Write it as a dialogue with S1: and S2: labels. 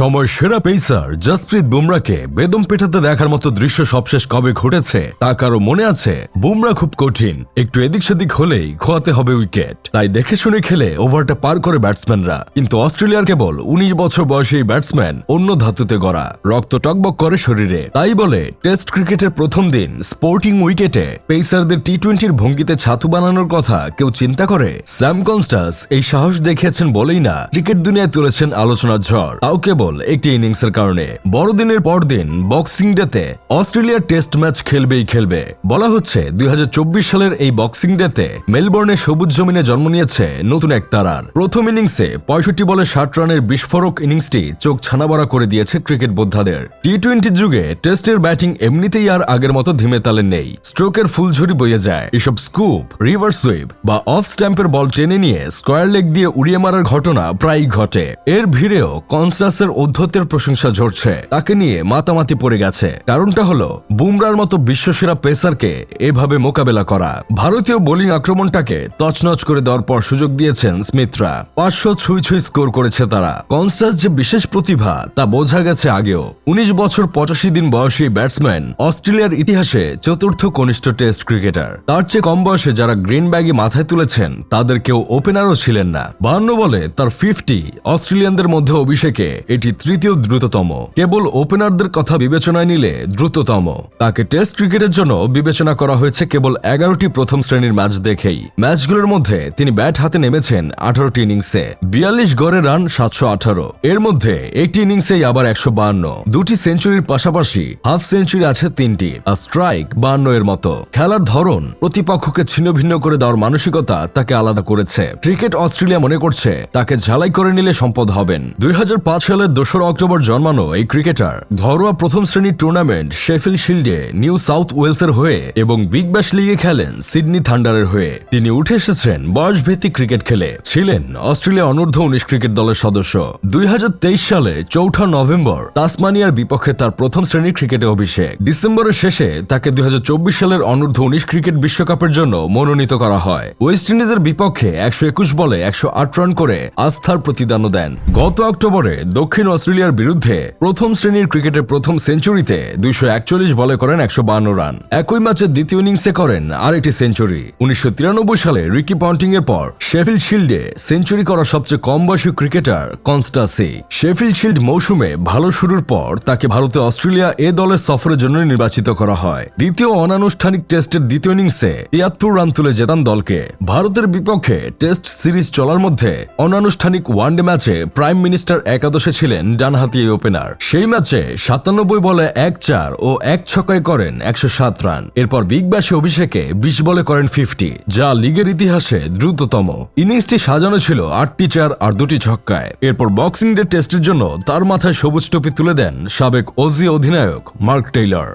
S1: সময় সেরা পেসার জসপ্রীত বুমরাকে বেদম পেটাতে দেখার মতো দৃশ্য সবশেষ কবে ঘটেছে, তা কারও মনে আছে? বুমরা খুব কঠিন, একটু এদিক সেদিক হলেই খোয়াতে হবে উইকেট। তাই দেখে শুনে খেলে ওভারটা পার করে ব্যাটসম্যানরা। কিন্তু অস্ট্রেলিয়ার কেবল উনিশ বছর বয়সী ব্যাটসম্যান অন্য ধাতুতে গড়া। রক্ত টকবক করে শরীরে। তাই বলে, টেস্ট ক্রিকেটের প্রথম দিন স্পোর্টিং উইকেটে পেসারদের টি টোয়েন্টির ভঙ্গিতে ছাতু বানানোর কথা কেউ চিন্তা করে? স্যাম কনস্টাস এই সাহস দেখিয়েছেন বলেই না, ক্রিকেট দুনিয়ায় তুলেছেন আলোচনার ঝড়। তাও কেবল একটি ইনিংসের কারণে। বড়দিনের পর দিন বক্সিং ডেতে অস্ট্রেলিয়ার টেস্ট ম্যাচ খেলবেই খেলবে। বলা হচ্ছে দুই হাজার চব্বিশ সালের এই বক্সিং ডেতে মেলবোর্নে সবুজ জমিনে জন্ম নিয়েছে নতুন এক তারার। প্রথম ইনিংসে পঁয়ষট্টি বলে ষাট রানের বিস্ফোরক ইনিংসটি চোখ ছানাবড়া করে দিয়েছে ক্রিকেট বোদ্ধাদের। টি টোয়েন্টি যুগে টেস্টের ব্যাটিং এমনিতেই আর আগের মতো ধিমে তালে নেই। স্ট্রোকের ফুলঝুরি বয়ে যায়। এসব স্কুপ রিভার সুইপ বা অফ স্ট্যাম্পের বল টেনে নিয়ে স্কোয়ার লেগ দিয়ে উড়িয়ে মারার ঘটনা প্রায়ই ঘটে। এর ভিড়েও কনস্টাসের অধ্যত্বের প্রশংসা ঝরছে। তাকে নিয়ে মাতামাতি পড়ে গেছে। কারণটা হলো, বুমরার মতো বিশ্বসেরা পেসারকে এভাবে মোকাবেলা করা। ভারতীয় বোলিং আক্রমণটাকে তছনছ করে দেওয়ার পর সুযোগ দিয়েছেন স্মিথরা। পাঁচশো ছুঁই ছুঁই স্কোর করেছে তারা। কনস্টাস যে বিশেষ প্রতিভা, তা বোঝা গেছে আগেও। উনিশ বছর পঁচাশি দিন বয়সী ব্যাটসম্যান, অস্ট্রেলিয়ার ইতিহাসে চতুর্থ কনিষ্ঠ টেস্ট ক্রিকেটার। তার চেয়ে কম বয়সে যারা গ্রিন ব্যাগে মাথায় তুলেছেন, তাদের কেউ ওপেনারও ছিলেন না। বান্ন বলে তার ফিফটি অস্ট্রেলিয়ানদের মধ্যে অভিষেকে এটি তৃতীয় দ্রুততম। কেবল ওপেনারদের কথা বিবেচনায় নিলে দ্রুততম। তাকে টেস্ট ক্রিকেটের জন্য বিবেচনা করা হয়েছে কেবল এগারোটি প্রথম শ্রেণির ম্যাচ দেখেই। ম্যাচগুলোর মধ্যে তিনি ব্যাট হাতে নেমেছেন আঠারোটি ইনিংসে। বিয়াল্লিশ গড়ে রান, সাতশো আঠারো। এর মধ্যে একটি ইনিংসেই আবার একশো বান্ন। দুটি সেঞ্চুরির পাশাপাশি হাফ সেঞ্চুরি আছে তিনটি, আর স্ট্রাইক বান্ন এর মতো। খেলার ধরন, প্রতিপক্ষকে ছিন্ন ভিন্ন করে দেওয়ার মানসিকতা তাকে আলাদা করেছে। ক্রিকেট অস্ট্রেলিয়া মনে করছে, তাকে ঝালাই করে নিলে সম্পদ হবেন। দুই হাজার পাঁচ সালের দোসরা অক্টোবর জন্মানো এই ক্রিকেটার ঘরোয়া প্রথম শ্রেণির টুর্নামেন্ট শেফিল শিল্ডে নিউ সাউথ ওয়েলসের হয়ে এবং বিগ ব্যাশ লিগে খেলেন সিডনি থান্ডারের হয়ে। তিনি উঠে এসেছেন বয়সভিত্তিক ক্রিকেট খেলে। ছিলেন অস্ট্রেলিয়া অনূর্ধ্ব উনিশ ক্রিকেট দলের সদস্য। দুই হাজার তেইশ সালে চৌঠা নভেম্বর তাসমানিয়ার বিপক্ষে তার প্রথম শ্রেণির ক্রিকেটে অভিষেক। ডিসেম্বরের শেষে তাকে দুই হাজার চব্বিশ সালের অনূর্ধ্ব উনিশ ক্রিকেট বিশ্বকাপের জন্য মনোনীত করা হয়। ওয়েস্ট ইন্ডিজের বিপক্ষে একশো একুশ বলে একশো আট রান করে আস্থার প্রতিদানও দেন। গত অক্টোবরে দক্ষিণ অস্ট্রেলিয়ার বিরুদ্ধে প্রথম শ্রেণির ক্রিকেটের প্রথম সেঞ্চুরিতে দুইশো একচল্লিশ বলে করেন একশো রান। একই ম্যাচের দ্বিতীয় ইনিংসে করেন আরেকটি সেঞ্চুরি। উনিশশো তিরানব্বই সালে রিকি পন্টিং এর পর শেফিল্ড শিল্ডে সেঞ্চুরি করা সবচেয়ে কম বয়সী ক্রিকেটার কনস্টাসি শেফিল্ড শিল্ড মৌসুমে ভালো শুরুর পর তাকে ভারতে অস্ট্রেলিয়া এ দলের সফরের জন্য নির্বাচিত করা হয়। দ্বিতীয় অনানুষ্ঠানিক টেস্টের দ্বিতীয় ইনিংসে তিয়াত্তর রান তুলে জেতান দলকে। ভারতের বিপক্ষে টেস্ট সিরিজ চলার মধ্যে অনানুষ্ঠানিক ওয়ানডে ম্যাচে প্রাইম মিনিস্টার একাদশে ছিলেন ডানহাতি ওপেনার। সেই ম্যাচে সাতানব্বই বলে এক চার ও এক ছকায় করেন একশো সাত রান। এরপর বিগ ব্যাশে অভিষেকে বিশ বলে করেন ফিফটি, যা লিগের ইতিহাসে দ্রুততম। ইনিংসটি সাজানো ছিল আটটি চার আর দুটি ছক্কায়। এরপর বক্সিং ডে টেস্টের জন্য তার মাথায় সবুজ টুপি তুলে দেন সাবেক ওজি অধিনায়ক মার্ক টেইলর।